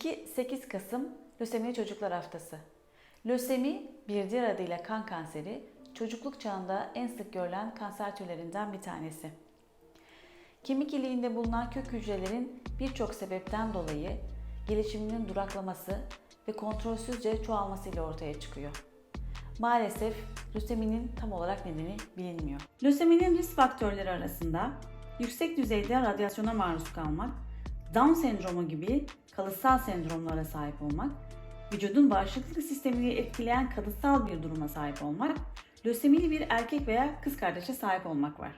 2-8 Kasım Lösemi Çocuklar Haftası. Lösemi, bir diğer adıyla kan kanseri, çocukluk çağında en sık görülen kanser türlerinden bir tanesi. Kemik iliğinde bulunan kök hücrelerin birçok sebepten dolayı gelişiminin duraklaması ve kontrolsüzce çoğalmasıyla ortaya çıkıyor. Maalesef löseminin tam olarak nedeni bilinmiyor. Löseminin risk faktörleri arasında yüksek düzeyde radyasyona maruz kalmak, Down sendromu gibi kalıtsal sendromlara sahip olmak, vücudun bağışıklık sistemini etkileyen kalıtsal bir duruma sahip olmak, lösemili bir erkek veya kız kardeşe sahip olmak var.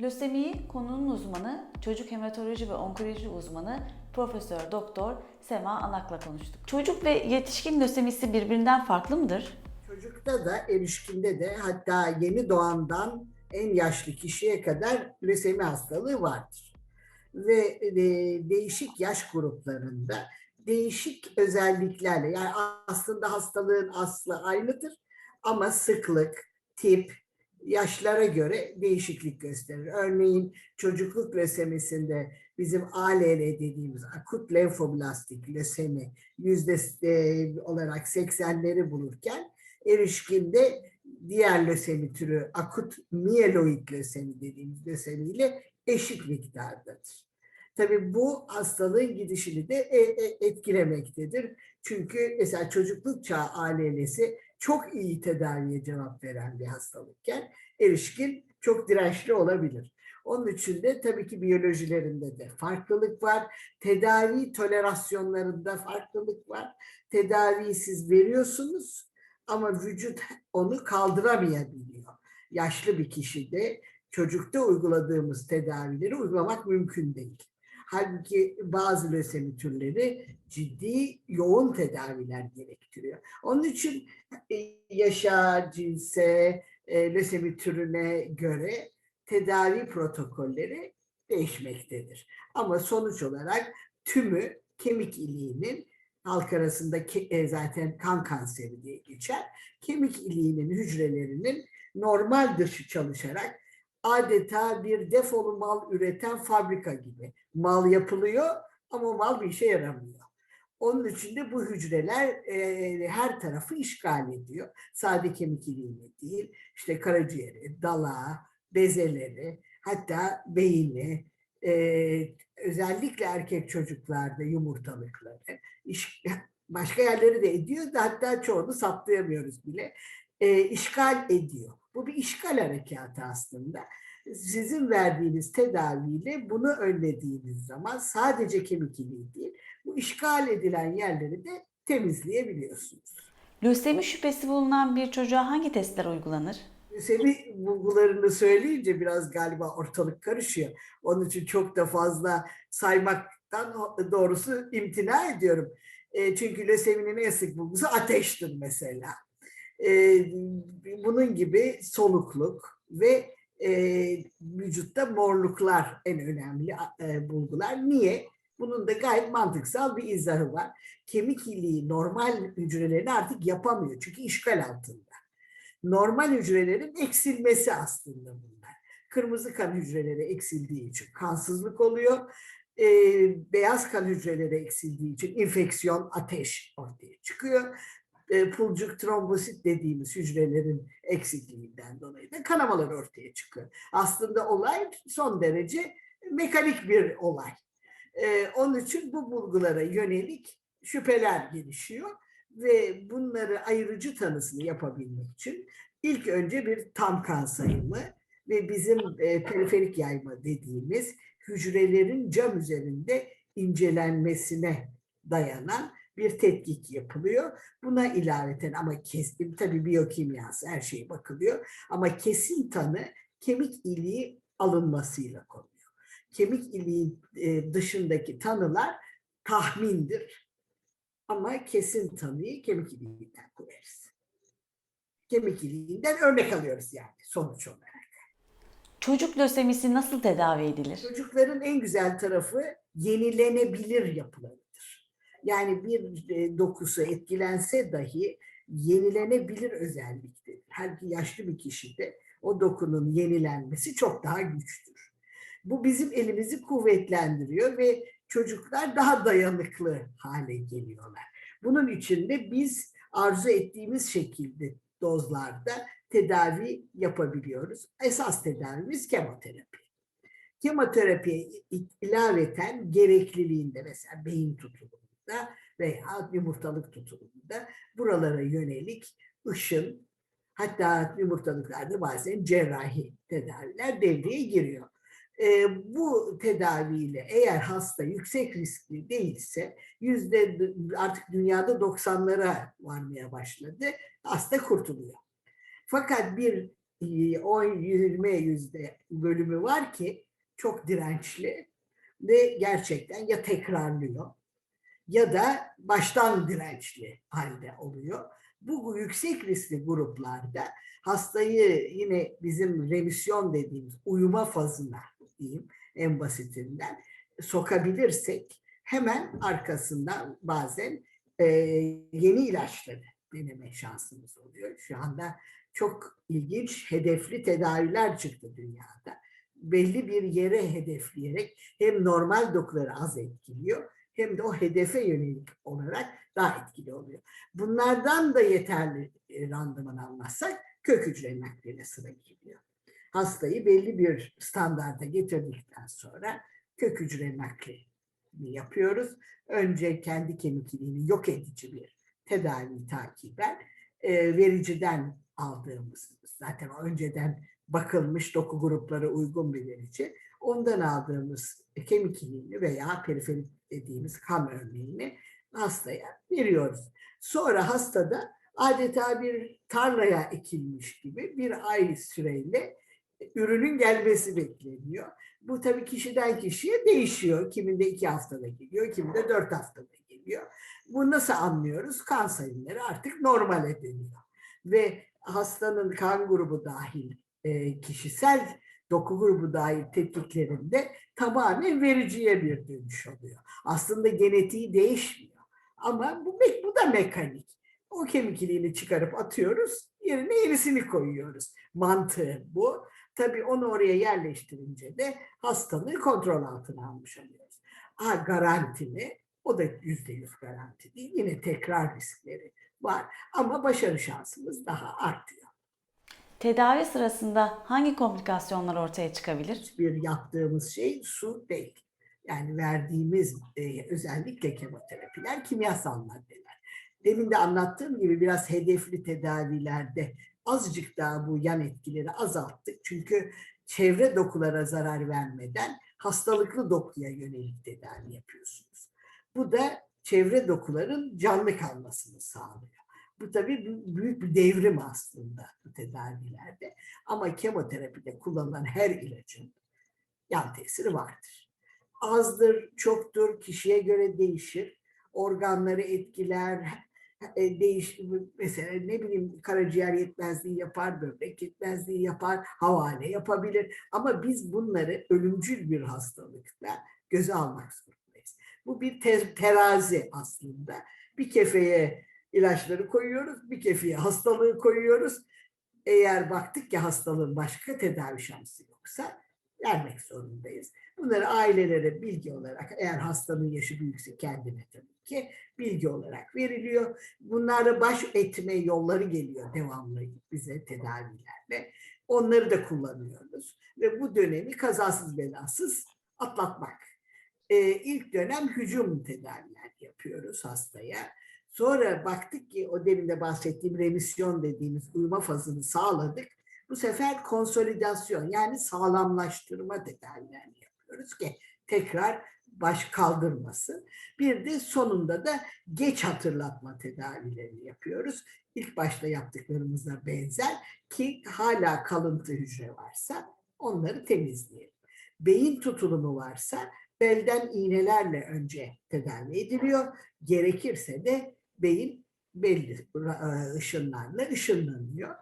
Lösemiyi konunun uzmanı, çocuk hematoloji ve onkoloji uzmanı Profesör Doktor Sema Anak'la konuştuk. Çocuk ve yetişkin lösemisi birbirinden farklı mıdır? Çocukta da erişkinde de hatta yeni doğandan en yaşlı kişiye kadar lösemi hastalığı vardır. Ve e, değişik yaş gruplarında değişik özelliklerle yani aslında hastalığın aslı aynıdır ama sıklık, tip, yaşlara göre değişiklik gösterir. Örneğin çocukluk lösemisinde bizim ALL dediğimiz akut lenfoblastik lösemi yüzde e, olarak 80'leri bulurken erişkinde diğer lösemi türü akut mieloid lösemi dediğimiz lösemiyle eşit miktardadır. Tabii bu hastalığın gidişini de e, e, etkilemektedir. Çünkü mesela çocukluk çağı ALL'si çok iyi tedaviye cevap veren bir hastalıkken erişkin çok dirençli olabilir. Onun için de tabii ki biyolojilerinde de farklılık var. Tedavi tolerasyonlarında farklılık var. Tedaviyi siz veriyorsunuz ama vücut onu kaldıramayabiliyor. Yaşlı bir kişide çocukta uyguladığımız tedavileri uygulamak mümkün değil. Halbuki bazı lösemi türleri ciddi yoğun tedaviler gerektiriyor. Onun için e, yaşa, cinse, e, lösemi türüne göre tedavi protokolleri değişmektedir. Ama sonuç olarak tümü kemik iliğinin halk arasında e, zaten kan kanseri diye geçer. Kemik iliğinin hücrelerinin normal dışı çalışarak adeta bir defolu mal üreten fabrika gibi. Mal yapılıyor ama mal bir işe yaramıyor. Onun için de bu hücreler e, her tarafı işgal ediyor. Sade kemik iliğini değil, işte karaciğeri, dalağı, bezeleri, hatta beyni, e, özellikle erkek çocuklarda yumurtalıkları, iş, başka yerleri de ediyor da hatta çoğunu saptayamıyoruz bile, e, işgal ediyor. Bu bir işgal harekatı aslında. Sizin verdiğiniz tedaviyle bunu önlediğiniz zaman sadece kemik iliği değil, bu işgal edilen yerleri de temizleyebiliyorsunuz. Lösemi şüphesi bulunan bir çocuğa hangi testler uygulanır? Lösemi bulgularını söyleyince biraz galiba ortalık karışıyor. Onun için çok da fazla saymaktan doğrusu imtina ediyorum. E, çünkü löseminin en sık bulgusu ateştir mesela. E, bunun gibi solukluk ve e, vücutta morluklar en önemli e, bulgular. Niye? Bunun da gayet mantıksal bir izahı var. Kemik iliği normal hücrelerini artık yapamıyor çünkü işgal altında. Normal hücrelerin eksilmesi aslında bunlar. Kırmızı kan hücreleri eksildiği için kansızlık oluyor. Ee, beyaz kan hücreleri eksildiği için infeksiyon, ateş ortaya çıkıyor. Ee, pulcuk trombosit dediğimiz hücrelerin eksikliğinden dolayı da kanamalar ortaya çıkıyor. Aslında olay son derece mekanik bir olay. Ee, onun için bu bulgulara yönelik şüpheler gelişiyor ve bunları ayırıcı tanısını yapabilmek için ilk önce bir tam kan sayımı ve bizim e, periferik yayma dediğimiz hücrelerin cam üzerinde incelenmesine dayanan bir tetkik yapılıyor. Buna ilaveten ama kesin tabii biyokimyası her şeye bakılıyor ama kesin tanı kemik iliği alınmasıyla konuyor. Kemik iliği e, dışındaki tanılar tahmindir. Ama kesin tanıyı kemik iliğinden koyarız. Kemik iliğinden örnek alıyoruz yani sonuç olarak. Çocuk lösemisi nasıl tedavi edilir? Çocukların en güzel tarafı yenilenebilir yapılarıdır. Yani bir e, dokusu etkilense dahi yenilenebilir özelliktedir. Her yaşlı bir kişide o dokunun yenilenmesi çok daha güçtür. Bu bizim elimizi kuvvetlendiriyor ve çocuklar daha dayanıklı hale geliyorlar. Bunun için de biz arzu ettiğimiz şekilde dozlarda tedavi yapabiliyoruz. Esas tedavimiz kemoterapi. Kemoterapiye ilaveten gerekliliğinde mesela beyin tutulumunda veya yumurtalık tutulumunda buralara yönelik ışın hatta yumurtalıklarda bazen cerrahi tedaviler devreye giriyor. Ee, bu tedaviyle eğer hasta yüksek riskli değilse yüzde artık dünyada 90'lara varmaya başladı. Hasta kurtuluyor. Fakat bir 10-20 yüzde bölümü var ki çok dirençli ve gerçekten ya tekrarlıyor ya da baştan dirençli halde oluyor. Bu yüksek riskli gruplarda hastayı yine bizim remisyon dediğimiz uyuma fazına diyeyim en basitinden sokabilirsek hemen arkasından bazen e, yeni ilaçları deneme şansımız oluyor. Şu anda çok ilginç hedefli tedaviler çıktı dünyada. Belli bir yere hedefleyerek hem normal dokuları az etkiliyor hem de o hedefe yönelik olarak daha etkili oluyor. Bunlardan da yeterli e, randıman almazsak kök hücre nakline sıra geliyor. Hastayı belli bir standarda getirdikten sonra kök hücre nakli yapıyoruz. Önce kendi kemikliğini yok edici bir tedavi takiben e, vericiden aldığımız zaten önceden bakılmış doku grupları uygun bir verici. Ondan aldığımız kemik iliğini veya periferik dediğimiz kan örneğini hastaya veriyoruz. Sonra hastada adeta bir tarlaya ekilmiş gibi bir ay süreyle ürünün gelmesi bekleniyor. Bu tabii kişiden kişiye değişiyor. Kiminde iki haftada geliyor, kiminde dört haftada geliyor. Bu nasıl anlıyoruz? Kan sayımları artık normale dönüyor. Ve hastanın kan grubu dahil e, kişisel doku grubu dahil tetkiklerinde tamamen vericiye bir dönüş oluyor. Aslında genetiği değişmiyor. Ama bu, bu da mekanik. O kemik iliğini çıkarıp atıyoruz, yerine yenisini koyuyoruz. Mantığı bu. Tabii onu oraya yerleştirince de hastalığı kontrol altına almış oluyoruz. Ha garantili, o da yüzde yüz garanti değil. Yine tekrar riskleri var ama başarı şansımız daha artıyor. Tedavi sırasında hangi komplikasyonlar ortaya çıkabilir? Bir yaptığımız şey su değil. Yani verdiğimiz e, özellikle kemoterapiler kimyasal maddeler. Demin de anlattığım gibi biraz hedefli tedavilerde azıcık daha bu yan etkileri azalttık. Çünkü çevre dokulara zarar vermeden hastalıklı dokuya yönelik tedavi yapıyorsunuz. Bu da çevre dokuların canlı kalmasını sağlıyor. Bu tabii büyük bir devrim aslında bu tedavilerde. Ama kemoterapide kullanılan her ilacın yan tesiri vardır. Azdır, çoktur, kişiye göre değişir. Organları etkiler, e, değiş mesela ne bileyim karaciğer yetmezliği yapar, böbrek yetmezliği yapar, havale yapabilir. Ama biz bunları ölümcül bir hastalıkta göze almak zorundayız. Bu bir te- terazi aslında. Bir kefeye ilaçları koyuyoruz, bir kefeye hastalığı koyuyoruz. Eğer baktık ki hastalığın başka tedavi şansı yoksa vermek zorundayız. Bunları ailelere bilgi olarak eğer hastanın yaşı büyükse kendine tabii ki bilgi olarak veriliyor. Bunlarla baş etme yolları geliyor devamlı bize tedavilerle. Onları da kullanıyoruz ve bu dönemi kazasız belasız atlatmak. Ee, ilk dönem hücum tedaviler yapıyoruz hastaya. Sonra baktık ki o demin de bahsettiğim remisyon dediğimiz uyuma fazını sağladık. Bu sefer konsolidasyon yani sağlamlaştırma tedavilerini yapıyoruz ki tekrar baş kaldırmasın. Bir de sonunda da geç hatırlatma tedavilerini yapıyoruz. İlk başta yaptıklarımızla benzer ki hala kalıntı hücre varsa onları temizleyelim. Beyin tutulumu varsa belden iğnelerle önce tedavi ediliyor. Gerekirse de beyin belli ışınlarla ışınlanıyor.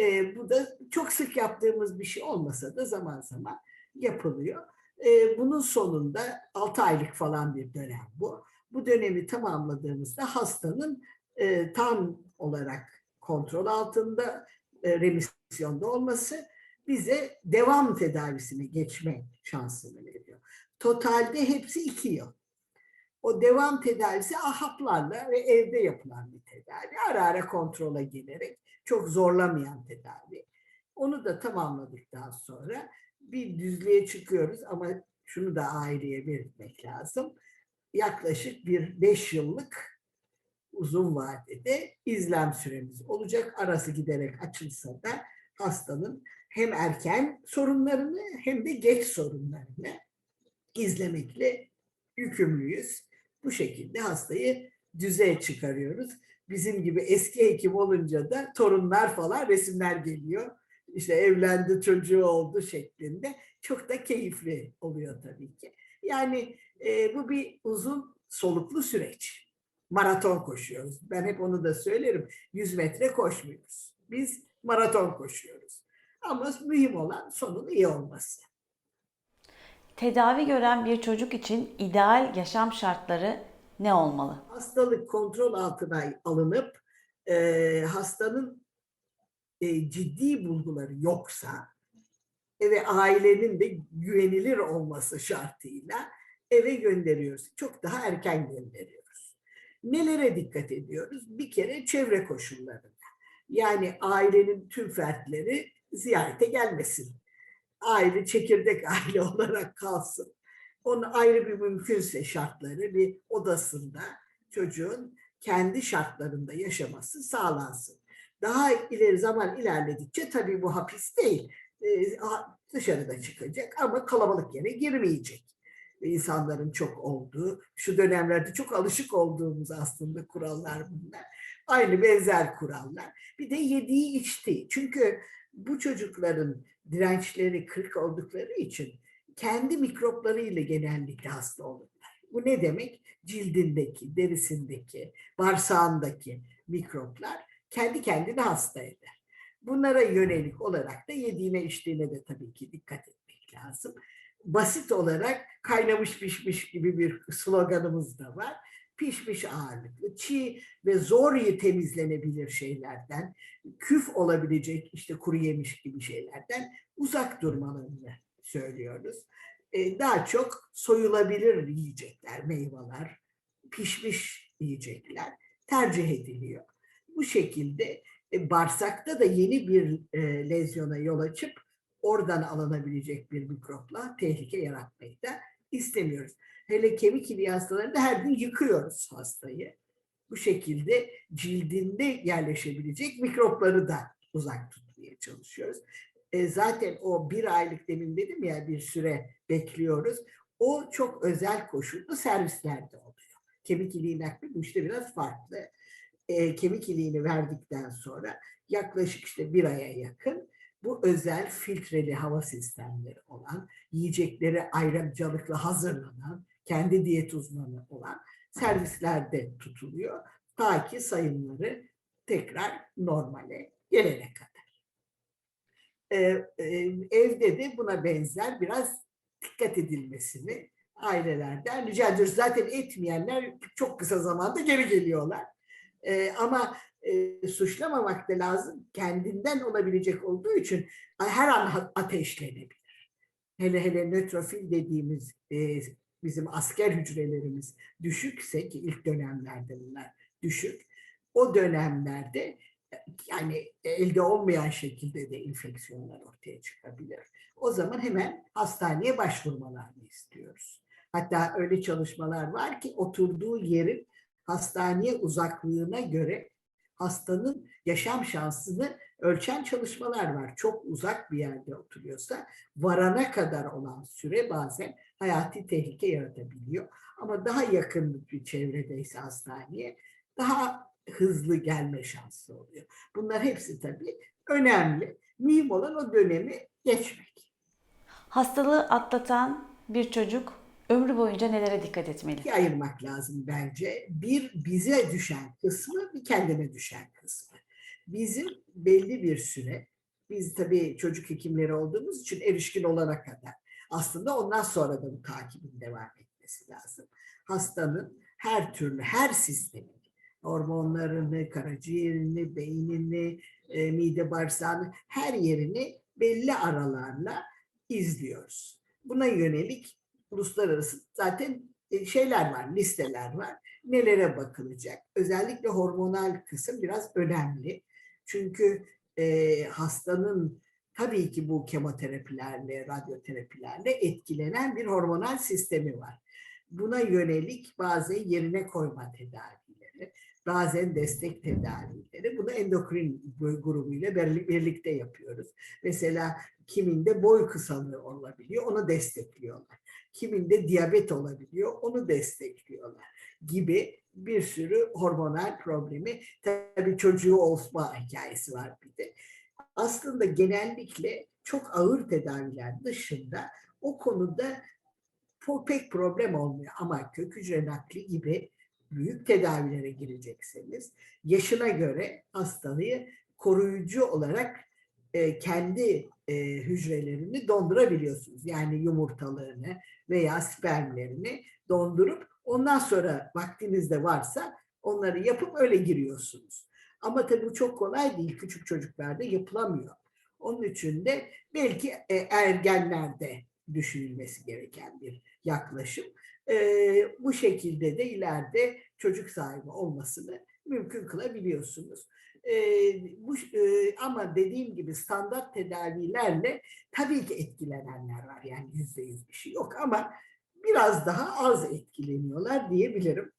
E, bu da çok sık yaptığımız bir şey olmasa da zaman zaman yapılıyor. E, bunun sonunda 6 aylık falan bir dönem bu. Bu dönemi tamamladığımızda hastanın e, tam olarak kontrol altında, e, remisyonda olması bize devam tedavisine geçme şansını veriyor. Totalde hepsi iki yıl. O devam tedavisi ahaplarla ve evde yapılan bir tedavi. Ara ara kontrola gelerek çok zorlamayan tedavi. Onu da tamamladıktan sonra bir düzlüğe çıkıyoruz ama şunu da aileye belirtmek lazım. Yaklaşık bir beş yıllık uzun vadede izlem süremiz olacak. Arası giderek açılsa da hastanın hem erken sorunlarını hem de geç sorunlarını izlemekle yükümlüyüz. Bu şekilde hastayı düzeye çıkarıyoruz. Bizim gibi eski hekim olunca da torunlar falan resimler geliyor. İşte evlendi, çocuğu oldu şeklinde. Çok da keyifli oluyor tabii ki. Yani e, bu bir uzun soluklu süreç. Maraton koşuyoruz. Ben hep onu da söylerim. 100 metre koşmuyoruz. Biz maraton koşuyoruz. Ama mühim olan sonun iyi olması. Tedavi gören bir çocuk için ideal yaşam şartları ne olmalı? hastalık kontrol altına alınıp e, hastanın e, ciddi bulguları yoksa ve ailenin de güvenilir olması şartıyla eve gönderiyoruz. Çok daha erken gönderiyoruz. Nelere dikkat ediyoruz? Bir kere çevre koşullarına. Yani ailenin tüm fertleri ziyarete gelmesin. Aile çekirdek aile olarak kalsın onun ayrı bir mümkünse şartları bir odasında çocuğun kendi şartlarında yaşaması sağlansın. Daha ileri zaman ilerledikçe tabii bu hapis değil. Ee, dışarıda çıkacak ama kalabalık yere girmeyecek. İnsanların çok olduğu, şu dönemlerde çok alışık olduğumuz aslında kurallar bunlar. Aynı benzer kurallar. Bir de yediği içtiği. Çünkü bu çocukların dirençleri kırık oldukları için kendi mikroplarıyla genellikle hasta olurlar. Bu ne demek? Cildindeki, derisindeki, bağırsağındaki mikroplar kendi kendine hasta eder. Bunlara yönelik olarak da yediğine içtiğine de tabii ki dikkat etmek lazım. Basit olarak kaynamış pişmiş gibi bir sloganımız da var. Pişmiş ağırlıklı, çiğ ve zor temizlenebilir şeylerden, küf olabilecek işte kuru yemiş gibi şeylerden uzak durmalarını söylüyoruz. Ee, daha çok soyulabilir yiyecekler, meyveler, pişmiş yiyecekler tercih ediliyor. Bu şekilde e, bağırsakta da yeni bir e, lezyona yol açıp oradan alınabilecek bir mikropla tehlike yaratmayı da istemiyoruz. Hele kemik iliği hastalarında her gün yıkıyoruz hastayı. Bu şekilde cildinde yerleşebilecek mikropları da uzak tutmaya çalışıyoruz. E, zaten o bir aylık demin dedim ya bir süre bekliyoruz. O çok özel koşullu servislerde oluyor. Kemik iliği nakli bu işte biraz farklı. E, kemik iliğini verdikten sonra yaklaşık işte bir aya yakın bu özel filtreli hava sistemleri olan, yiyecekleri ayrıcalıkla hazırlanan, kendi diyet uzmanı olan servislerde tutuluyor. Ta ki sayımları tekrar normale gelene kadar. Ee, e, evde de buna benzer biraz dikkat edilmesini ailelerden rica ediyoruz. Zaten etmeyenler çok kısa zamanda geri geliyorlar. Ee, ama e, suçlamamak da lazım. Kendinden olabilecek olduğu için her an ateşlenebilir. Hele hele nötrofil dediğimiz e, bizim asker hücrelerimiz düşükse ki ilk dönemlerde bunlar düşük. O dönemlerde yani elde olmayan şekilde de enfeksiyonlar ortaya çıkabilir. O zaman hemen hastaneye başvurmalarını istiyoruz. Hatta öyle çalışmalar var ki oturduğu yerin hastaneye uzaklığına göre hastanın yaşam şansını ölçen çalışmalar var. Çok uzak bir yerde oturuyorsa varana kadar olan süre bazen hayati tehlike yaratabiliyor. Ama daha yakın bir çevredeyse hastaneye daha hızlı gelme şansı oluyor. Bunlar hepsi tabii önemli. Mühim olan o dönemi geçmek. Hastalığı atlatan bir çocuk ömrü boyunca nelere dikkat etmeli? İki ayırmak lazım bence. Bir bize düşen kısmı, bir kendine düşen kısmı. Bizim belli bir süre, biz tabii çocuk hekimleri olduğumuz için erişkin olana kadar aslında ondan sonra da bu takibin devam etmesi lazım. Hastanın her türlü, her sistemin hormonlarını, karaciğerini, beynini, e, mide bağırsağını her yerini belli aralarla izliyoruz. Buna yönelik uluslararası zaten e, şeyler var, listeler var. Nelere bakılacak? Özellikle hormonal kısım biraz önemli. Çünkü e, hastanın tabii ki bu kemoterapilerle, radyoterapilerle etkilenen bir hormonal sistemi var. Buna yönelik bazen yerine koyma tedavileri, bazen destek tedavileri. Bunu endokrin grubuyla birli- birlikte yapıyoruz. Mesela kiminde boy kısalığı olabiliyor, onu destekliyorlar. Kiminde diyabet olabiliyor, onu destekliyorlar gibi bir sürü hormonal problemi. Tabii çocuğu olma hikayesi var bir de. Aslında genellikle çok ağır tedaviler dışında o konuda pek problem olmuyor. Ama kök hücre nakli gibi büyük tedavilere girecekseniz yaşına göre hastalığı koruyucu olarak e, kendi e, hücrelerini dondurabiliyorsunuz. Yani yumurtalığını veya spermlerini dondurup ondan sonra vaktiniz de varsa onları yapıp öyle giriyorsunuz. Ama tabii bu çok kolay değil. Küçük çocuklarda yapılamıyor. Onun için de belki e, ergenlerde düşünülmesi gereken bir yaklaşım. Bu şekilde de ileride çocuk sahibi olmasını mümkün kılabiliyorsunuz. E, bu e, ama dediğim gibi standart tedavilerle tabii ki etkilenenler var. Yani yüzde yüz bir şey yok ama biraz daha az etkileniyorlar diyebilirim.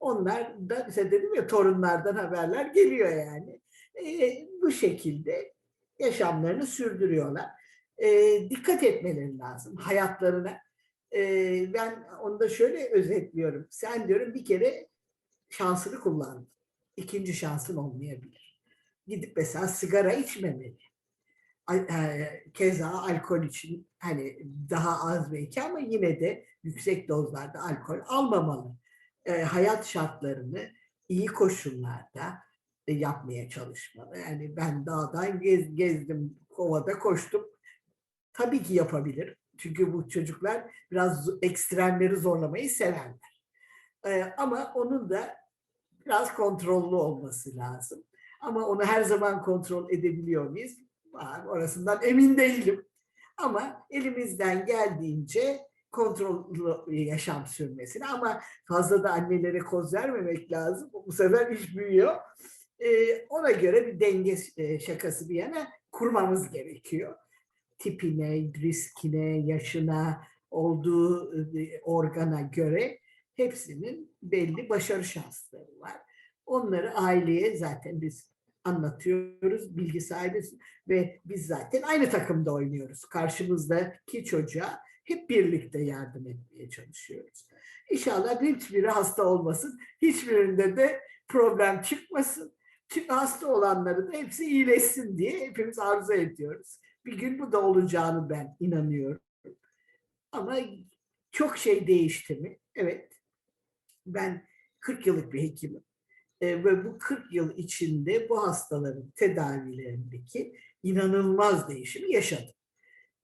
Onlar da işte dedim ya torunlardan haberler geliyor yani. E, bu şekilde yaşamlarını sürdürüyorlar. E, dikkat etmeleri lazım hayatlarına. E, ben onu da şöyle özetliyorum. Sen diyorum bir kere şansını kullandın. İkinci şansın olmayabilir. Gidip mesela sigara içmemeli. E, Keza alkol için hani daha az belki ama yine de yüksek dozlarda alkol almamalı. E, hayat şartlarını iyi koşullarda e, yapmaya çalışmalı. Yani ben dağdan gez, gezdim, kovada koştum. Tabii ki yapabilir. Çünkü bu çocuklar biraz ekstremleri zorlamayı severler. Ama onun da biraz kontrollü olması lazım. Ama onu her zaman kontrol edebiliyor muyuz? Aa, Orasından emin değilim. Ama elimizden geldiğince kontrollü yaşam sürmesini ama fazla da annelere koz vermemek lazım. Bu sefer iş büyüyor. Ee, ona göre bir denge e, şakası bir yana kurmamız gerekiyor. Tipine, riskine, yaşına, olduğu e, organa göre hepsinin belli başarı şansları var. Onları aileye zaten biz anlatıyoruz, bilgi sahibiz ve biz zaten aynı takımda oynuyoruz. Karşımızdaki çocuğa hep birlikte yardım etmeye çalışıyoruz. İnşallah hiçbiri hasta olmasın, hiçbirinde de problem çıkmasın. Çünkü hasta olanları da hepsi iyileşsin diye hepimiz arzu ediyoruz. Bir gün bu da olacağını ben inanıyorum. Ama çok şey değişti mi? Evet. Ben 40 yıllık bir hekimim. E, ve bu 40 yıl içinde bu hastaların tedavilerindeki inanılmaz değişimi yaşadım.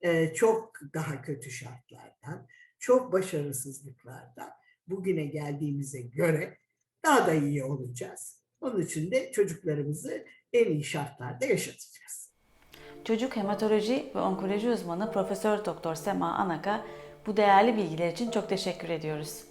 E, çok daha kötü şartlardan, çok başarısızlıklardan bugüne geldiğimize göre daha da iyi olacağız. Onun için de çocuklarımızı en iyi şartlarda yaşatacağız. Çocuk hematoloji ve onkoloji uzmanı Profesör Doktor Sema Anak'a bu değerli bilgiler için çok teşekkür ediyoruz.